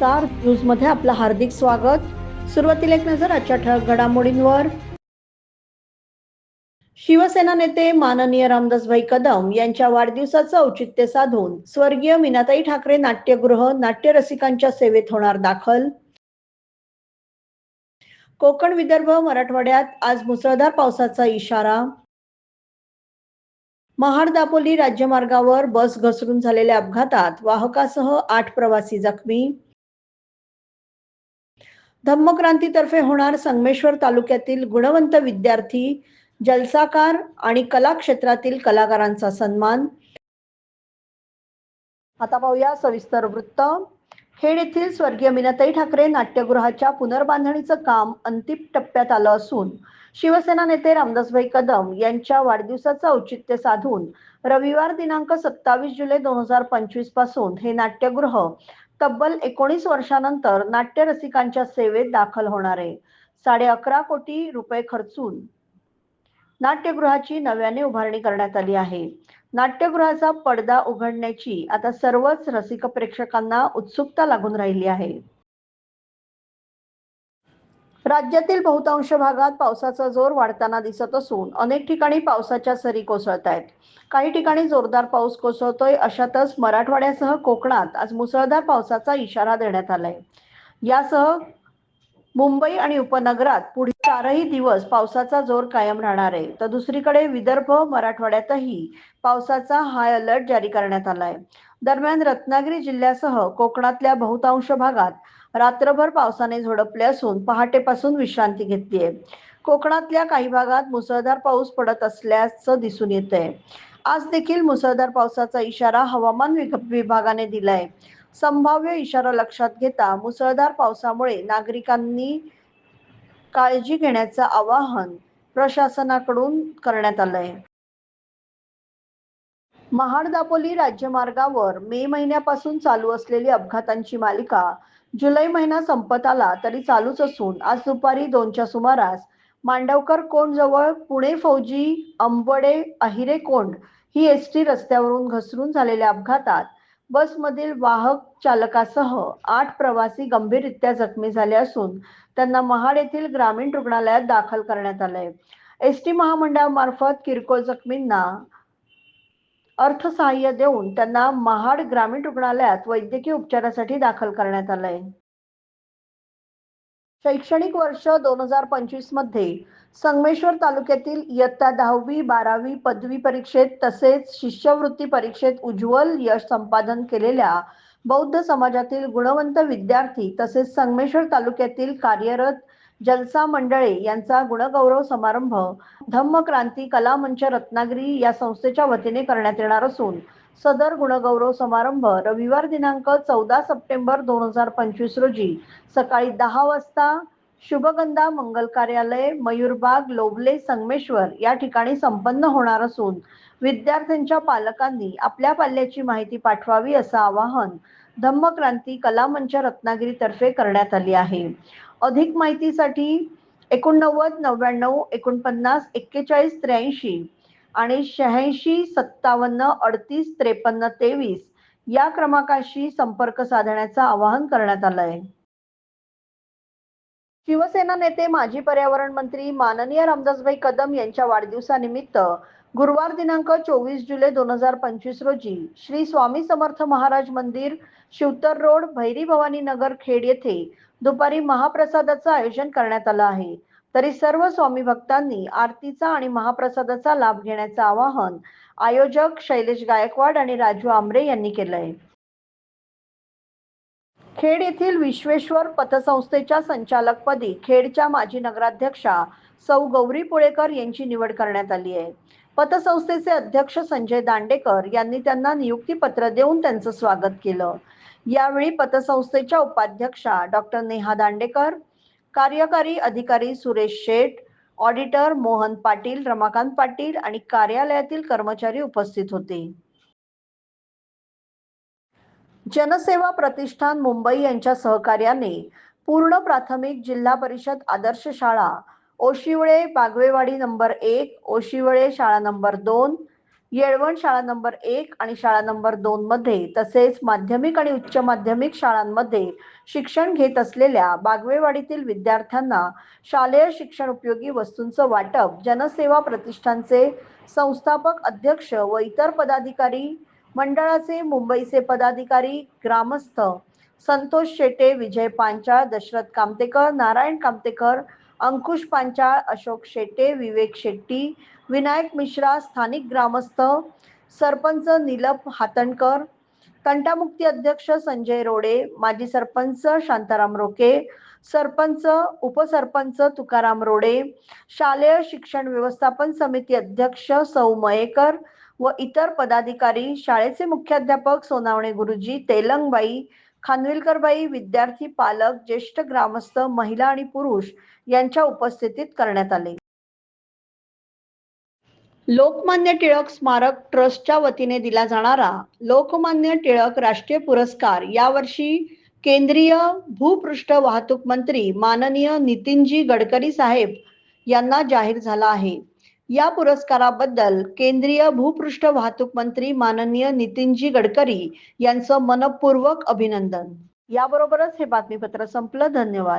नमस्कार. न्यूजमध्ये आपलं हार्दिक स्वागत. सुरुवातीला एक नजर आजच्या ठळक घडामोडींवर. शिवसेना नेते माननीय रामदासभाई कदम यांच्या वाढदिवसाचं औचित्य साधून स्वर्गीय मीनाताई ठाकरे नाट्यगृह नाट्य रसिकांच्या सेवेत होणार दाखल. कोकण विदर्भ मराठवाड्यात आज मुसळधार पावसाचा इशारा. महाड दापोली राज्यमार्गावर बस घसरून झालेल्या अपघातात वाहकासह आठ प्रवासी जखमी. धम्मक्रांतीतर्फे होणार संगमेश्वर तालुक्यातील गुणवंत विद्यार्थी जलसाकार आणि कला क्षेत्रातील कलाकारांचा सन्मान. आता पाहूया सविस्तर वृत्त. खेड येथील स्वर्गीय मिनताई ठाकरे नाट्यगृहाच्या पुनर्बांधणीचं काम अंतिम टप्प्यात आलं असून शिवसेना नेते रामदासभाई कदम यांच्या वाढदिवसाचं औचित्य साधून रविवार दिनांक सत्तावीस जुलै दोन हजार पंचवीसपासून हे नाट्यगृह तब्बल एकोणीस वर्षानंतर नाट्य रसिकांच्या सेवेत दाखल होणारे साडे अकरा कोटी रुपये खर्चून नाट्यगृहाची नव्याने उभारणी करण्यात आली आहे. नाट्यगृहाचा पडदा उघडण्याची आता सर्वच रसिक प्रेक्षकांना उत्सुकता लागून राहिली आहे. राज्यातील बहुतांश भागात पावसाचा जोर वाढताना दिसत असून अनेक ठिकाणी पावसाच्या सरी कोसळत आहेत. काही ठिकाणी जोरदार पाऊस कोसळतोय अशातच मराठवाड्यासह कोकणात आज मुसळधार पावसाचा इशारा देण्यात आलाय. यासह मुंबई आणि उपनगरात पुढील चारही दिवस पावसाचा जोर कायम राहणार आहे. तर दुसरीकडे विदर्भ मराठवाड्यातही पावसाचा हाय अलर्ट जारी करण्यात आलाय. दरम्यान रत्नागिरी जिल्ह्यासह कोकणातल्या बहुतांश भागात रात्रभर पावसाने झोडपले असून पहाटेपासून विश्रांती घेतली आहे कोकणातल्या काही भागात मुसळधार पाऊस पडत असल्याचं दिसून येत आहे आज देखील मुसळधार पावसाचा इशारा हवामान विभागाने दिलाय. संभाव्य इशारा लक्षात घेता मुसळधार पावसामुळे नागरिकांनी काळजी घेण्याचं आवाहन प्रशासनाकडून करण्यात आलंय. महाड दापोली राज्यमार्गावर मे महिन्यापासून चालू असलेली अपघातांची मालिका जुलै महिना संपत आला तरी चालूच असून आज दुपारी दोनच्या सुमारास मांडवकर कोंड जवळ पुणे फौजी अंबडे अहिरे कोंड ही एस टी रस्त्यावरून घसरून झालेल्या अपघातात बसमधील वाहक चालकासह आठ प्रवासी गंभीररित्या जखमी झाले असून त्यांना महाड येथील ग्रामीण रुग्णालयात दाखल करण्यात आलंय. एस टी महामंडळामार्फत किरकोळ जखमींना अर्थसहाय्य देऊन त्यांना महाड ग्रामीण रुग्णालयात वैद्यकीय उपचारासाठी दाखल करण्यात आलंय. शैक्षणिक वर्ष दोन हजार पंचवीसमध्ये संगमेश्वर तालुक्यातील इयत्ता दहावी बारावी पदवी परीक्षेत तसेच शिष्यवृत्ती परीक्षेत उज्ज्वल यश संपादन केलेल्या बौद्ध समाजातील गुणवंत विद्यार्थी तसेच संगमेश्वर तालुक्यातील कार्यरत जलसा मंडळे यांचा गुणगौरव समारंभ धम्मक्रांती कला मंच रत्नागिरी या संस्थेच्या वतीने करण्यात येणार असून सदर गुणगौरव समारंभ रविवार दिनांक चौदा सप्टेंबर दोन हजार पंचवीस रोजी सकाळी दहा वाजता शुभगंधा मंगल कार्यालय मयूरबाग लोबले संगमेश्वर या ठिकाणी संपन्न होणार असून विद्यार्थ्यांच्या पालकांनी आपल्या पाल्याची माहिती पाठवावी असं आवाहन धम्मक्रांती कला मंच रत्नागिरीतर्फे करण्यात आली आहे. अधिक माहितीसाठी एकोणनव्वद नव्याण्णव एकोणपन्नास एक्केचाळीस त्र्याऐंशी आणि शहाऐंशी सत्तावन्न अडतीस त्रेपन्न तेवीस या क्रमांकाशी संपर्क साधण्याचं आवाहन करण्यात आलं आहे. शिवसेना नेते माजी पर्यावरण मंत्री माननीय रामदासभाई कदम यांच्या वाढदिवसानिमित्त गुरुवार दिनांक चोवीस जुलै दोन हजार पंचवीस रोजी श्री स्वामी समर्थ महाराज मंदिर शिवतर रोड भैरी भवानी नगर खेड येथे दुपारी महाप्रसादाचं आयोजन करण्यात आलं आहे. तरी सर्व स्वामी भक्तांनी आरतीचा आणि महाप्रसादाचा लाभ घेण्याचं आवाहन आयोजक शैलेश गायकवाड आणि राजू आमरे यांनी केलंय. खेड येथील विश्वेश्वर पतसंस्थेच्या संचालकपदी खेडच्या माजी नगराध्यक्षा सौ गौरी पुळेकर यांची निवड करण्यात आली आहे. पतसंस्थेचे अध्यक्ष संजय दांडेकर यांनी त्यांना नियुक्तीपत्र देऊन त्यांचं स्वागत केलं. यावेळी पतसंस्थेच्या उपाध्यक्षा डॉक्टर नेहा दांडेकर कार्यकारी अधिकारी सुरेश शेठ ऑडिटर मोहन पाटील रमाकांत पाटील आणि कार्यालयातील कर्मचारी उपस्थित होते. जनसेवा प्रतिष्ठान मुंबई यांच्या सहकार्याने पूर्ण प्राथमिक जिल्हा परिषद आदर्श शाळा ओशिवळे बागवेवाडी नंबर एक ओशिवळे शाळा नंबर दोन येळवण शाळा नंबर एक आणि शाळा नंबर दोन मध्ये तसेच माध्यमिक आणि उच्च माध्यमिक शाळांमध्ये शिक्षण घेत असलेल्या बागवेवाडीतील विद्यार्थ्यांना शालेय शिक्षण उपयोगी वस्तूंचं वाटप जनसेवा प्रतिष्ठानचे संस्थापक अध्यक्ष व इतर पदाधिकारी मंडळाचे मुंबईचे पदाधिकारी ग्रामस्थ संतोष शेटे विजय पांचाळ दशरथ कामतेकर नारायण कामतेकर अंकुश पांचाळ अशोक शेटे विवेक शेट्टी विनायक मिश्रा स्थानिक ग्रामस्थ सरपंच नीलप हातणकर तंटामुक्ती अध्यक्ष संजय रोडे माजी सरपंच शांताराम रोके सरपंच उपसरपंच तुकाराम रोडे शालेय शिक्षण व्यवस्थापन समिती अध्यक्ष सौ मयेकर व इतर पदाधिकारी शाळेचे मुख्याध्यापक सोनावणे गुरुजी तेलंगबाई खानविलकरबाई विद्यार्थी पालक ज्येष्ठ ग्रामस्थ महिला आणि पुरुष यांच्या उपस्थितीत करण्यात आले. लोकमान्य टिळक स्मारक ट्रस्टच्या वतीने दिला जाणारा लोकमान्य टिळक राष्ट्रीय पुरस्कार यावर्षी केंद्रीय भूपृष्ठ वाहतूक मंत्री माननीय नितीनजी गडकरी साहेब यांना जाहीर झाला आहे. या पुरस्काराबद्दल केंद्रीय भूपृष्ठ वाहतूक मंत्री माननीय नितीनजी गडकरी यांचं मनपूर्वक अभिनंदन. याबरोबरच हे बातमीपत्र संपलं. धन्यवाद.